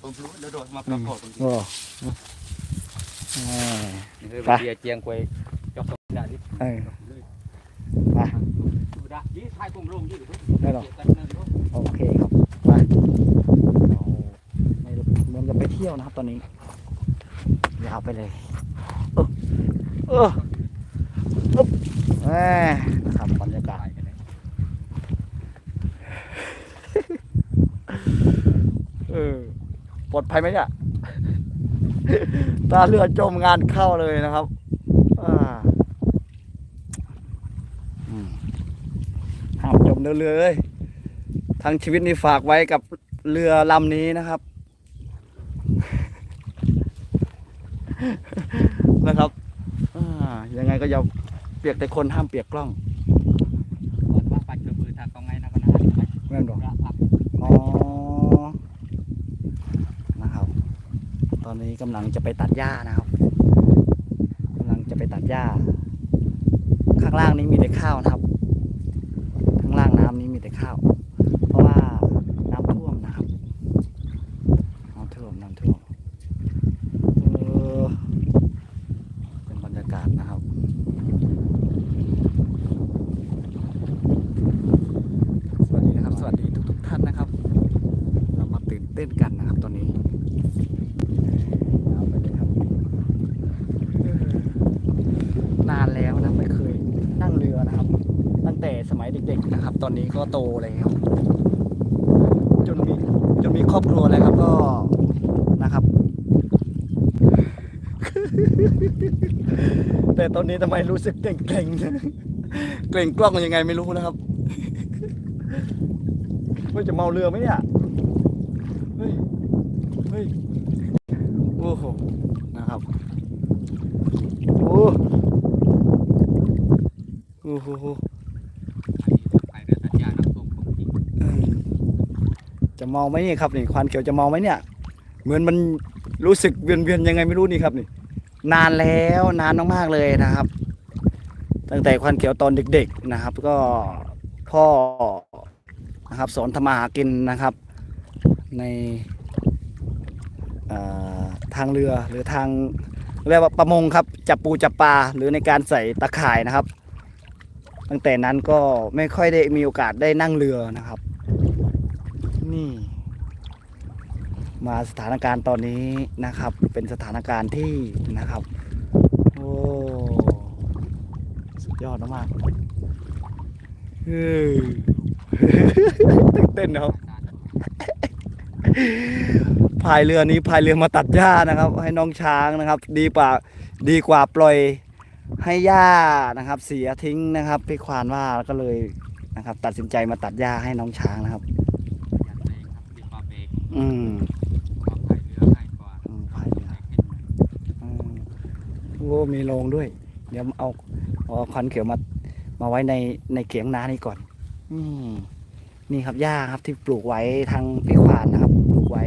ผมรู้แล้วโดดมาประกอบตรงนี้โอ้เออเฮ้ยไป เบียร์เจียงควยยกสองดาดิเออเลยไปดูดายี่ทายผมลงยี่หรือได้หรอกันนั่นเนอะโอเคครับไปเราไม่เหมือนกับไปเที่ยวนะครับตอนนี้ยาวไปเลยเออเอออึ๊บแหม่นะครับบรรยากาศถ่ายกันเลยเออ ปลอดภัยไหมเนี่ยตาเรือจมงานเข้าเลยนะครับอ่าห้ามจมเรือเลยทั้งชีวิตนี้ฝากไว้กับเรือลำนี้นะครับ นะครับอ่ายังไงก็อย่าเปียกแต่คนห้ามเปียกกล้อง ก่อนว่าปัดกระบือทางกองไงนะกันนะ แม่นบอก พระพัก อ๋อ นะครับ ต อนนี้กำลังจะไปตัดหญ้านะครับกำลังจะไปตัดหญ้า ข้างล่างนี้มีแต่ข้าวนะครับ ข้างล่างน้ำนี้มีแต่ข้าว เพราะว่าน้ำท่วมนะครับ น้ำท่วมน้ำท่วมเออเป็นบรรยากาศนะครับ สวัสดีนะครับ สวัสดีทุกๆท่านนะครับ เรามาตื่นเต้นกันนะครับตอนนี้เอาไปเลยครับเออนานแล้วนะไม่เคยนั่งเรือนะครับ ตั้งแต่สมัยเด็กๆนะครับ ตอนนี้ก็โตแล้วจนมีจนมีครอบครัวแล้วครับก็นะครับ แต่ตอนนี้ทำไมรู้สึกเกร็งเกร็งกล้องยังไงไม่รู้นะครับเฮ้ยจะเมาเรือไหมเนี่ยเฮ้ยเฮ้ยโอ้โหนะครับโอ้โอ้โห ไปเรือตัดหญ้าน้ำท่วมของจริง เออ จะเมาไหมเนี่ยครับนี่ควันเขียวจะเมาไหมเนี่ย เหมือนมันรู้สึกเวียนๆยังไงไม่รู้นี่ครับนี่ นานแล้วนานมากๆเลยนะครับ ตั้งแต่ควันเขียวตอนเด็ก ๆนะครับ ก็พ่อนะครับสอนทำมาหากินนะครับ ในทางเรือหรือทางเรียกว่าประมงครับจับปูจับปลาหรือในการใส่ตะข่ายนะครับ ตั้งแต่นั้นก็ไม่ค่อยได้มีโอกาสได้นั่งเรือนะครับ นี่ มาสถานการณ์ตอนนี้นะครับ เป็นสถานการณ์ที่นะครับ โอ้สุดยอดมากเฮ้ยตื่นเต้นนะครับพายเรือนี้พายเรือมาตัดหญ้านะครับ ให้น้องช้างนะครับ ดีกว่าดีกว่าปล่อยให้หญ้านะครับ เสียทิ้งนะครับพี่ควานว่าก็เลยนะครับ ตัดสินใจมาตัดหญ้าให้น้องช้างนะครับ อืมพายเรือง่ายกว่าอืมพายเรือขึ้นอืมโอ้มีโรงด้วย เดี๋ยวเอาเอาควันเขียวมามาไว้ในในเขียงนานี่ก่อน อืมนี่ครับหญ้าครับที่ปลูกไว้ทางพี่ควานนะครับ ปลูกไว้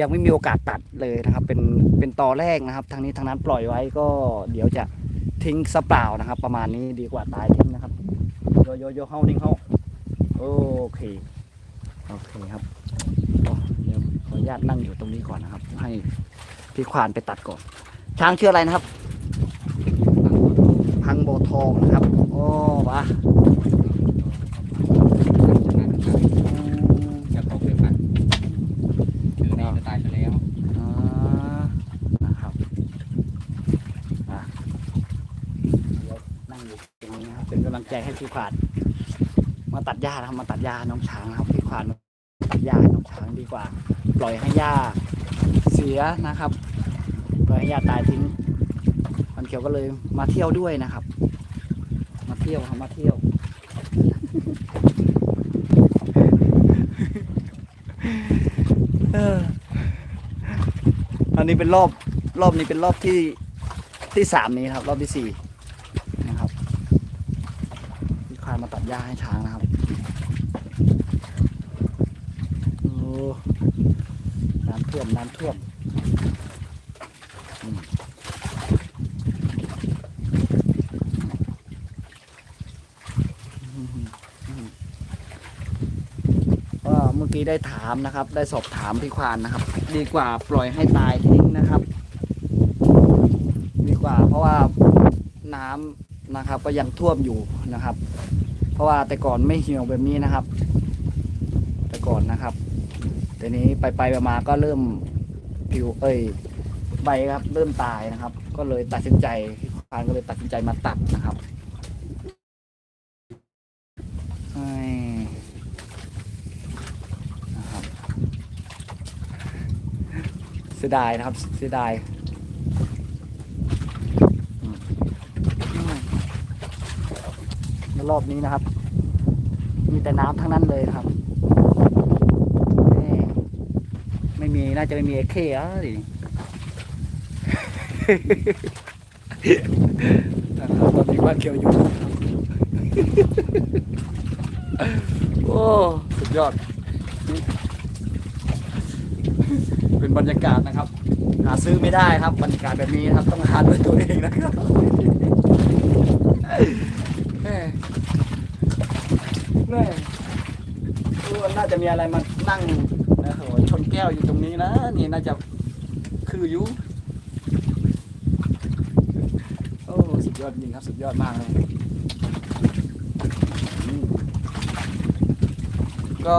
ยังไม่มีโอกาสตัดเลยนะครับ เป็นเป็นตอแรกนะครับ ทางนี้ทางนั้นปล่อยไว้ก็ เดี๋ยวจะทิ้งซะเปล่านะครับ ประมาณนี้ดีกว่าตายทิ้งนะครับโยโยโยเฮานิ่งเฮาโอเคโอเคครับ ออนุญาตนั่งอยู่ตรงนี้ก่อนนะครับ ให้พี่ควานไปตัดก่อน ช้างชื่ออะไรนะครับ พังโบทองนะครับ โอ้วะจะตกเดียวกันคือนี่จะตายไปแล้วอ่านะครับอะเดี๋ยวนั่งอยู่ตรงนี้นะครับเป็นกำลังใจให้พี่ควาน มาตัดหญ้านะครับมาตัดหญ้าให้น้องช้างนะครับพี่ควานมาตัดหญ้าให้น้องช้างดีกว่า ปล่อยให้หญ้าเสียนะครับ ปล่อยให้หญ้าตายทิ้งมันเขียวก็เลยมาเที่ยวด้วยนะครับ มาเที่ยวครับมาเที่ยว อันนี้เป็นรอบรอบนี้เป็นรอบที่ที่สามนี้ครับ รอบที่สี่นะครับที่ควานมาตัดหญ้าให้ช้างนะครับโอ้ น้ำท่วมน้ำท่วมอืมว่าเมื่อกี้ได้ถามนะครับ ได้สอบถามพี่ควานนะครับ ดีกว่าปล่อยให้ตายทิ้งนะครับ ดีกว่าเพราะว่าน้ำนะครับ ก็ยังท่วมอยู่นะครับ เพราะว่าแต่ก่อนไม่เหี่ยวแบบนี้นะครับ แต่ก่อนนะครับ แต่นี้ไปไปมาก็เริ่มผิวเอ้ยใบครับ เริ่มตายนะครับ ก็เลยตัดสินใจพี่ควานก็เลยตัดสินใจมาตัดนะครับใช่นะครับเสียดายนะครับเสียดายรอบนี้นะครับ มีแต่น้ำทั้งนั้นเลยนะครับแม่ ไม่มีน่าจะไม่มีเอเคอะดินะครับตอนนี้ว่านเขียวอยู่ โอ้สุดยอด เป็นบรรยากาศนะครับ หาซื้อไม่ได้ครับ บรรยากาศแบบนี้นะครับ ต้องหาด้วยตัวเองนะครับแม่แม่รู้ว่าน่าจะมีอะไรมานั่งนะโหชน แก้วอยู่ตรงนี้นะนี่น่าจะคืออยู่โอ้สุดยอดจริงครับสุดยอดมากเลยก็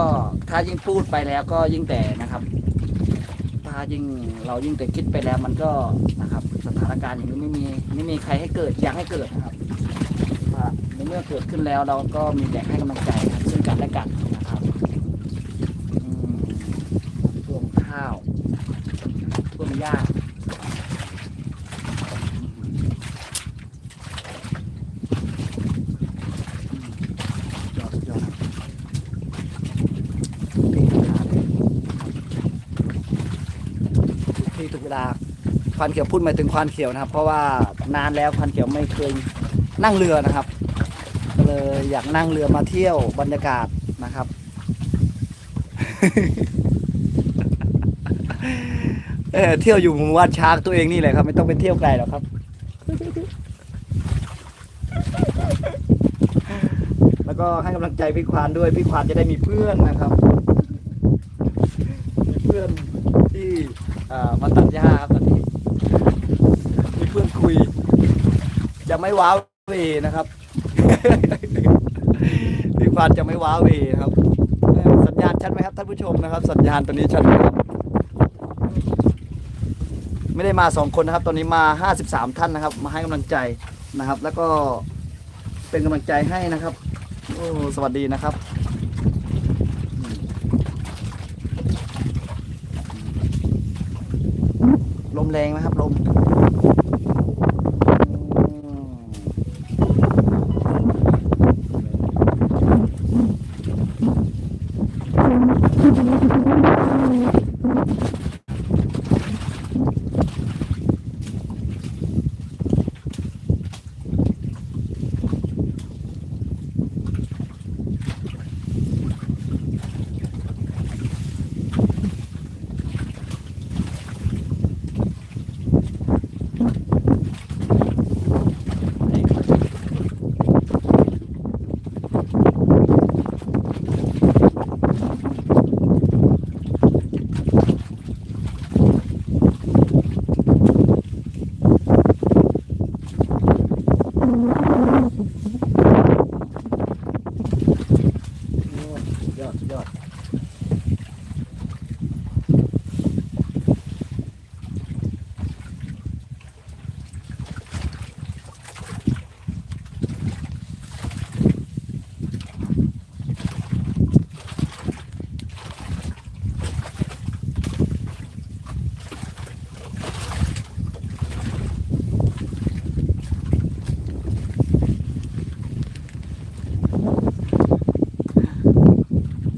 ถ้ายิ่งพูดไปแล้วก็ยิ่งแต่นะครับ ถ้ายิ่งเรายิ่งแต่คิดไปแล้วมันก็นะครับ สถานการณ์อย่างนี้ไม่มีไม่มีใครให้เกิดอยากให้เกิดนะครับในเมื่อเกิดขึ้นแล้วเราก็มีแต่ให้กำลังใจซึ่งกันและกันนะครับอืมท่วมข้าว ท่วมหญ้ายอดที่ถูกเวลาควานเขียวพูดหมายถึงควานเขียวนะครับ เพราะว่านานแล้วควานเขียวไม่เคยนั่งเรือนะครับก็เลยอยากนั่งเรือมาเที่ยวบรรยากาศนะครับ เออเที่ยวอยู่หมู่บ้านช้างตัวเองนี่แหละครับ ไม่ต้องไปเที่ยวไกลหรอกครับ แล้วก็ให้กำลังใจพี่ควานด้วยพี่ควานจะได้มีเพื่อนนะครับ มีเพื่อนที่อ่ามาตัดหญ้าครับตอนนี้มีเพื่อนคุย จะไม่ว้าวเวนะครับพี่ควานจะไม่ว้าวเวครับ สัญญาณชัดไหมครับท่านผู้ชมนะครับ สัญญาณตัวนี้ชัดไหมครับ ไม่ได้มาสองคนนะครับ ตอนนี้มาห้าสิบสามท่านนะครับ มาให้กำลังใจนะครับ แล้วก็เป็นกำลังใจให้นะครับโอ้สวัสดีนะครับลมแรงไหมครับลมโอ้สุดยอดสุดยอด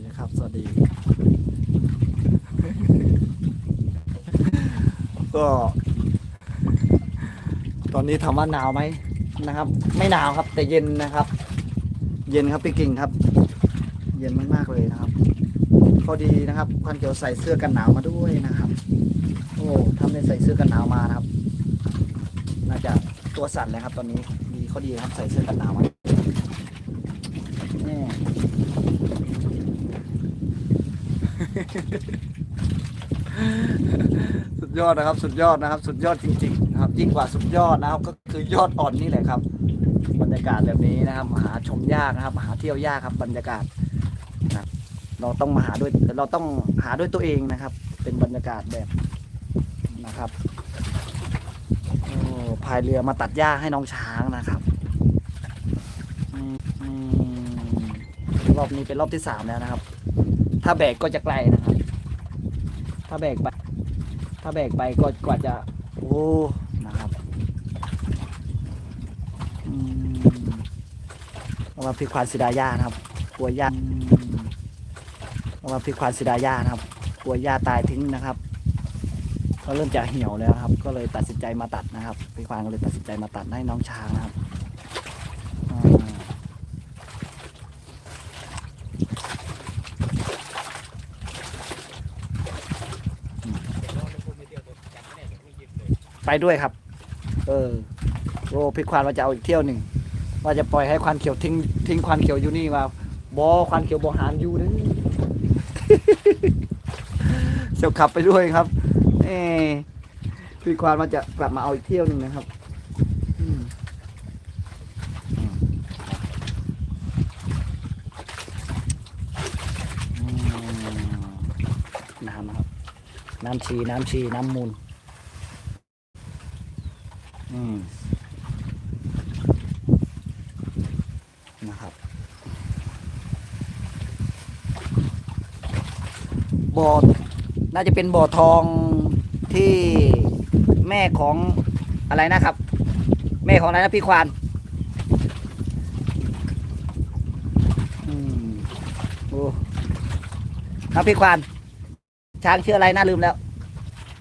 นี่ครับ สวัสดี ก็ ตอ นี้ถามว่าหนาวไหมนะครับ ไม่หนาวครับ แต่เย็นนะครับ เย็นครับพี่กิ่งครับ เย็นมากๆเลยนะครับพอดีนะครับควันเขียวใส่เสื้อกันหนาวมาด้วยนะครับ โอ้ทำได้ใส่เสื้อกันหนาวมานะครับ น่าจะตัวสั่นเลยครับ ตอนนี้ดีเขาดีครับใส่เสื้อกันหนาวมาแน่สุ ดยอดนะครับ สุดยอดนะครับ สุดยอดจริงๆนะครับ ยิ่งกว่าสุดยอดนะครับ ก็คือยอดอ่อนนี่แหละครับ บรรยากาศแบบนี้นะครับ หาชมยากนะครับ หาเที่ยวยากครับ บรรยากาศนะครับเราต้องมาหาด้วยเราต้องหาด้วยตัวเองนะครับ เป็นบรรยากาศแบบนะครับอพายเรือมาตัดหญ้าให้น้องช้างนะครับรอบนี้เป็นรอบที่สามแล้วนะครับ ถ้าแบกก็จะไกลนะครับ ถ้าแบกไป ถ้าแบกไปก็กว่าจะ โอ้นะครับอืมเอามาพลิกควานสิดายานะครับ กลัวหญ้าอืมเอามาพลิกควานสิดายานะครับ กลัวหญ้าตายทิ้งนะครับก็เริ่มจะเหี่ยวแล้วครับ ก็เลยตัดสินใจมาตัดนะครับพลิกควานก็เลยตัดสินใจมาตัดให้น้องช้างนะครับอ่า ไปด้วยครับ เออโอ้พี่ควานว่าจะเอาอีกเที่ยวหนึ่งว่าจะปล่อยให้ควานเขียวทิ้งทิ้งควานเขียวอยู่นี่ว่าบอควานเขียวบอหานอยู่นะเสียวขับไปด้วยครับเออพี่ควานว่าจะกลับมาเอาอีกเที่ยวหนึ่งนะครับอืมอืมอืมน้ำนะครับ น้ำชี น้ำชี น้ำมูลอืม นะครับบ่อน่าจะเป็นบ่อทองที่แม่ของอะไรนะครับ แม่ของอะไรนะพี่ควานอืมโอ้ครับพี่ควานช้างชื่ออะไรน่าลืมแล้ว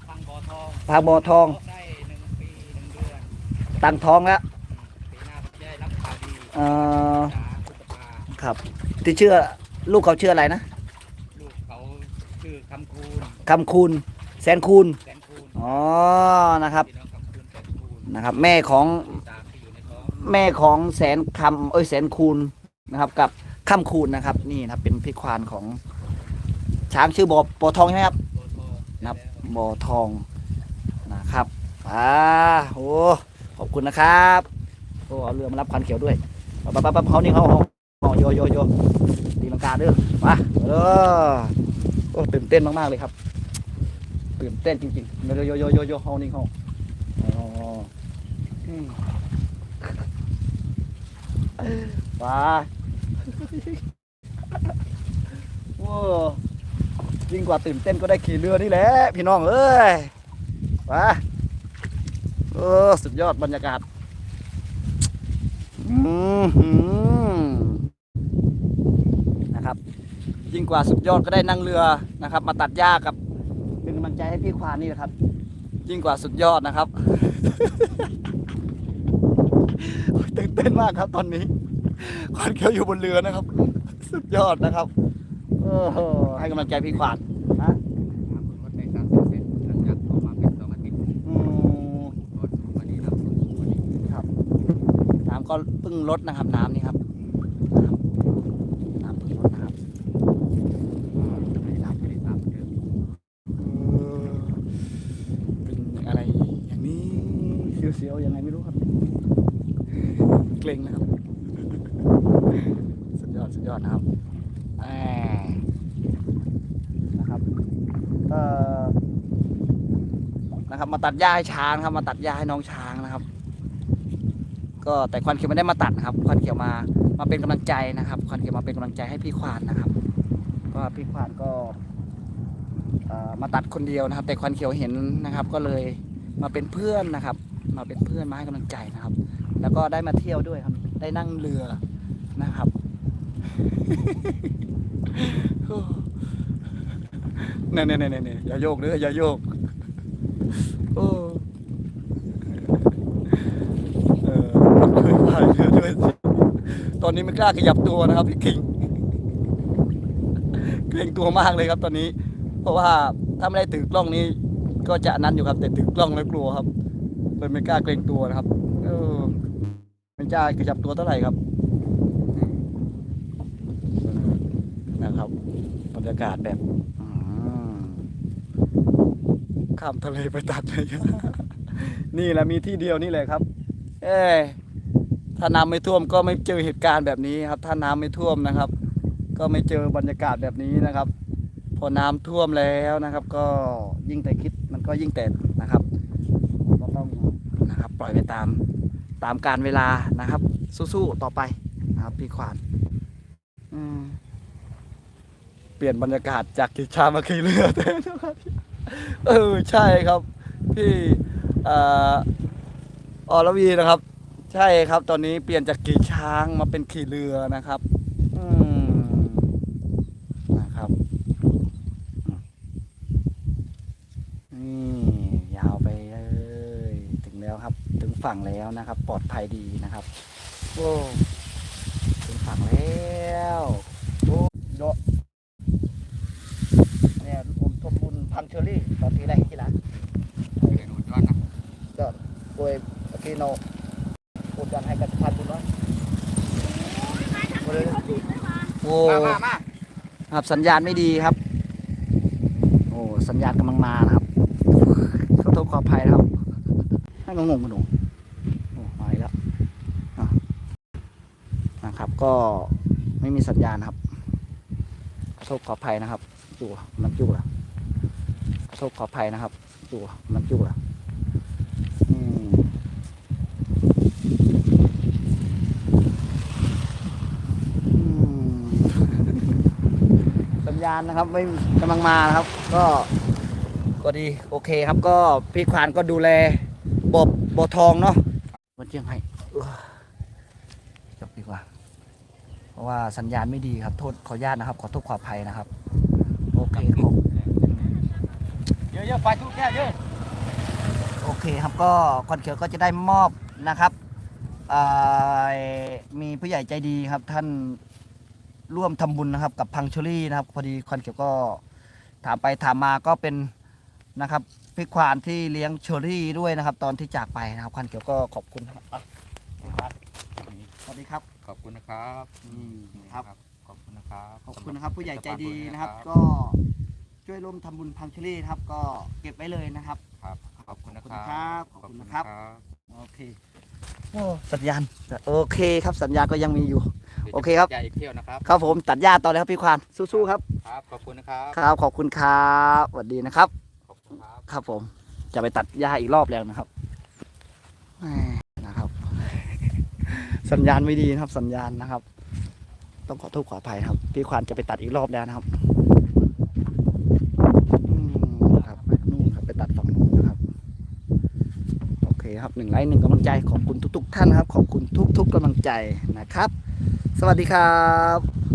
ฟังบ่อทองพางบ่อทองได้หนึ่งปีหนึ่งเดือน ตั้งท้องแล้วปีหน้าจะได้รับข่าวดีเอ่อจ๋าพุทธภาครับ ที่เชื่อลูกเขาชื่ออะไรนะลูกเขาชื่อคำคูณคำคูณแสนคูณแสนคูณอ๋อนะครับพี่น้องคำคูณแสนคูณนะครับ แม่ของที่สามที่อยู่ในท้องแม่ของแสนคำเอ้ยแสนคูณนะครับ กับคำคูณนะครับ นี่นะครับเป็นพี่ควานของ ช้างชื่อบ่อบ่อทองใช่ไหมครับบ่อทองนับแล้วบ่อทองนะครับอ่าโอ้ ขอบคุณนะครับโอ้เอาเรือมารับคันเขียวด้วยปั๊บปั๊บปั๊บเขานี่เขาเขาโยโยโยตีลังกาเด้อมาเออโอ้ตื่นเต้นมากๆเลยครับ ตื่นเต้นจริงๆโยโยโยโยโยเขานี่เขาอ๋ออืมไปโอ้ยิ่งกว่าตื่นเต้นก็ได้ขี่เรือนี่แหละพี่น้องเอ้ยมา เออสุดยอดบรรยากาศนะครับ ยิ่งกว่าสุดยอดก็ได้นั่งเรือนะครับ มาตัดหญ้ากับ เป็นกำลังใจให้พี่ควานนี่นะครับ ยิ่งกว่าสุดยอดนะครับตื่นเต้นมากครับตอนนี้ควานเขียวอยู่บนเรือนะครับ สุดยอดนะครับโอ้โหให้กำลังใจพี่ควานำลดได้สามสิบเซนหลังจากเข้ามาเป็นสองอาทิตย์ อืม ก่อนสูงกวันนี้น้ำสูงกวันนี้ น้ำก็เพิ่งลดนะครับ น้ำนี่ครับน้ำน้ำเพิ่งลดนะครับเป็นอะไรอย่างนี้เสียวๆยังไงไม่รู้ครับ เกรงนะครับ สุดยอดสุดยอดนะครับนะครับก็นะครับ มาตัดหญ้าให้ช้างครับ มาตัดหญ้าให้น้องช้างน ก็แต่ควันเขียวไม่ได้มาตัดนะครับ ควันเขียวมามาเป็นกำลังใจนะครับ ควันเขียวมาเป็นกำลังใจให้พี่ควานนะครับ ก็พี่ควานก็มาตัดคนเดียวนะครับ แต่ควันเขียวเห็นนะครับ ก็เลยมาเป็นเพื่อนนะครับ มาเป็นเพื่อนมาให้กำลังใจนะครับ แล้วก็ได้มาเที่ยวด้วยครับ ได้นั่งเรือนะครับเนี่ยเนี่ยเนี่ยเนี่ยอย่าโยกเด้ออย่าโยกโอ้เออเคยพายเรือด้วยสิต อนนี้ไม่กล้าขยับตัวนะครับพี่คิงเกรงตัวมากเลยครับตอนนี้ เพราะว่าถ้าไม่ได้ถือกล้องนี้ ก็จะนั้นอยู่ครับแต่ถือกล้องแล้วกลัวครับเลยไม่กล้าเกรงตัวนะครับเออไม่กล้าขยับตัวเท่าไหร่ครับนะครับบรรยากาศแบบข้ามทะเลไปตัดเลยนี่แหละมีที่เดียวนี่แหละครับ เอ ถ้าน้ำไม่ท่วมก็ไม่เจอเหตุการณ์แบบนี้ครับ ถ้าน้ำไม่ท่วมนะครับ ก็ไม่เจอบรรยากาศแบบนี้นะครับ พอน้ำท่วมแล้วนะครับ ก็ยิ่งแต่คิดมันก็ยิ่งแต่นะครับก็ต้องนะครับปล่อยไปตามตามการเวลานะครับ สู้ๆต่อไปนะครับพี่ขวานเปลี่ยนบรรยากาศจากขี่ชามาขี่เรือแทนนะครับเออใช่ครับ พี่เอ่ออรวีนะครับ ใช่ครับ ตอนนี้เปลี่ยนจากขี่ช้างมาเป็นขี่เรือนะครับ อืมนะครับอืมนี่ยาวไปเลยถึงแล้วครับ ถึงฝั่งแล้วนะครับ ปลอดภัยดีนะครับโอ้ถึงฝั่งแล้วโอ้โดะเนี่ยผมทมบุญพังเชอรี่ตอนที่แรกที่ร้านเดี๋ยวหนูย้อนนะก็โดยพี่โนพูดกันให้กันพันบุญน้อย โอ้มามามาครับสัญญาณไม่ดีครับ โอ้สัญญาณกำลังมานะครับขอโทษขออภัยนะครับให้งงๆกันหนูโอ้มาอีกแล้วอะนะครับ ก็ไม่มีสัญญาณครับขอโทษขออภัยนะครับจู่มันจู่ละขอโทษขออภัยนะครับจู่มันจู่ละอืมอืม สัญญาณนะครับ ไม่กำลังมานะครับ ก็ก็ดีโอเคครับก็พี่ควานก็ดูแลบบบทองเนาะมันเชียงให้เอ้อจบดีกว่า เพราะว่าสัญญาณไม่ดีครับโทษขออนุญาตนะครับ ขอโทษขออภัยนะครับโอเคขอบเยอะๆไฟทุกแก้วเยอะโอเคครับก็คอนเขียวก็จะได้มอบนะครับอ่ามีผู้ใหญ่ใจดีครับท่าน ร่วมทำบุญนะครับ กับพังชลี่นะครับพอดีคอนเขียวก็ถามไปถามมาก็เป็นนะครับพี่ควานที่เลี้ยงเชอรี่ด้วยนะครับ ตอนที่จากไปนะครับคอนเขียวก็ขอบคุณครับอะพี่ควานสวัสดีครับ ขอบคุณนะครับอืมครับ ขอบคุณนะครับขอบคุณนะครับ ผู้ใหญ่ใจดีนะครับ ก็ก็ช่วยร่วมทำบุญพังชลี่นะครับ ก็เก็บไว้เลยนะครับครับ ขอบคุณนะคขอบคุณครัรับบขอบคุณนะครับขอณโอเคโอ้สัญญาณโอเคครับสัญญาณก็ยังมีอยู่ดี๋ยวจะ โอเคครับใหญ่อีกเที่ยวนะครับ ครับผมตัดหญ้าต่อเลยครับพี่ควานสู้ๆครับ ครับ ขอบคุณนะครับครับขอบคุณครับสวัสดีนะครับ ขอบคุณครับ ครับผมจะไปตัดหญ้าอีกรอบแล้วนะครับแหม่นะครับ สัญญาณไม่ดีนะครับ สัญญาณนะครับ ต้องขอโทษขออภัยนะครับ พี่ควานจะไปตัดอีกรอบแล้วนะครับอืมนะครับนู่นครับไปตัดฝั่งนู้นนะครับ โอเคครับหนึ่งไลค์หนึ่งกำลังใจขอบคุณทุก ๆ ท่านนะครับ ขอบคุณทุก ๆกำลังใจนะครับ สวัสดีครับ